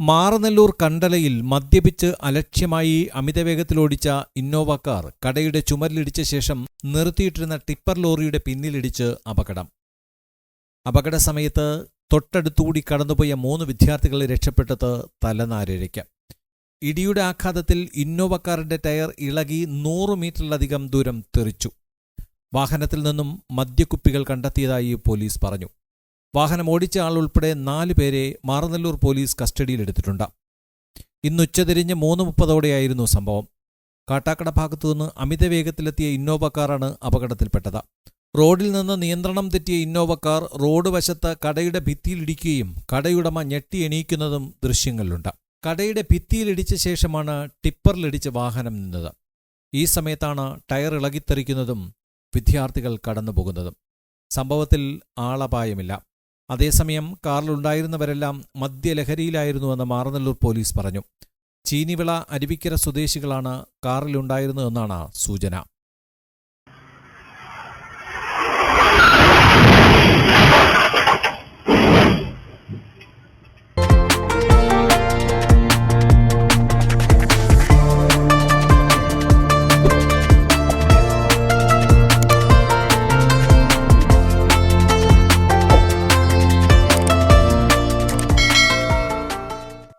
മാറനെല്ലൂർ കണ്ടലയിൽ മദ്യപിച്ച് അലക്ഷ്യമായി അമിതവേഗത്തിലോടിച്ച Innova car കടയുടെ ചുമരിലിടിച്ച ശേഷം നിർത്തിയിട്ടിരുന്ന ടിപ്പർ ലോറിയുടെ പിന്നിലിടിച്ച് അപകടം. അപകട സമയത്ത് തൊട്ടടുത്തുകൂടി കടന്നുപോയ മൂന്ന് വിദ്യാർത്ഥികളെ രക്ഷപ്പെട്ടത് തലനാരഴയ്ക്ക്. ഇടിയുടെ ആഘാതത്തിൽ ഇന്നോവ കാറിന്റെ ടയർ ഇളകി നൂറ് മീറ്ററിലധികം ദൂരം തെറിച്ചു. വാഹനത്തിൽ നിന്നും മദ്യക്കുപ്പികൾ കണ്ടെത്തിയതായി പോലീസ് പറഞ്ഞു. വാഹനം ഓടിച്ച ആൾ ഉൾപ്പെടെ നാല് പേരെ മാറനല്ലൂർ പോലീസ് കസ്റ്റഡിയിലെടുത്തിട്ടുണ്ട്. ഇന്നുച്ചതിരിഞ്ഞ് മൂന്ന് മുപ്പതോടെയായിരുന്നു സംഭവം. കാട്ടാക്കട ഭാഗത്തുനിന്ന് അമിത വേഗത്തിലെത്തിയ ഇന്നോവ കാറാണ് അപകടത്തിൽപ്പെട്ടത്. റോഡിൽ നിന്ന് നിയന്ത്രണം തെറ്റിയ ഇന്നോവ കാർ റോഡ് വശത്ത് കടയുടെ ഭിത്തിയിലിടിക്കുകയും കടയുടമ ഞെട്ടി എണീക്കുന്നതും ദൃശ്യങ്ങളിലുണ്ട്. കടയുടെ ഭിത്തിയിലിടിച്ച ശേഷമാണ് ടിപ്പറിലിടിച്ച് വാഹനം നിന്നത്. ഈ സമയത്താണ് ടയർ ഇളകിത്തെറിക്കുന്നതും വിദ്യാർത്ഥികൾ കടന്നുപോകുന്നതും. സംഭവത്തിൽ ആളപായമില്ല. അതേസമയം കാറിലുണ്ടായിരുന്നവരെല്ലാം മദ്യലഹരിയിലായിരുന്നുവെന്ന് മാറനല്ലൂർ പോലീസ് പറഞ്ഞു. ചീനിവിള അരുവിക്കര സ്വദേശികളാണ് കാറിലുണ്ടായിരുന്നതെന്നാണ് സൂചന.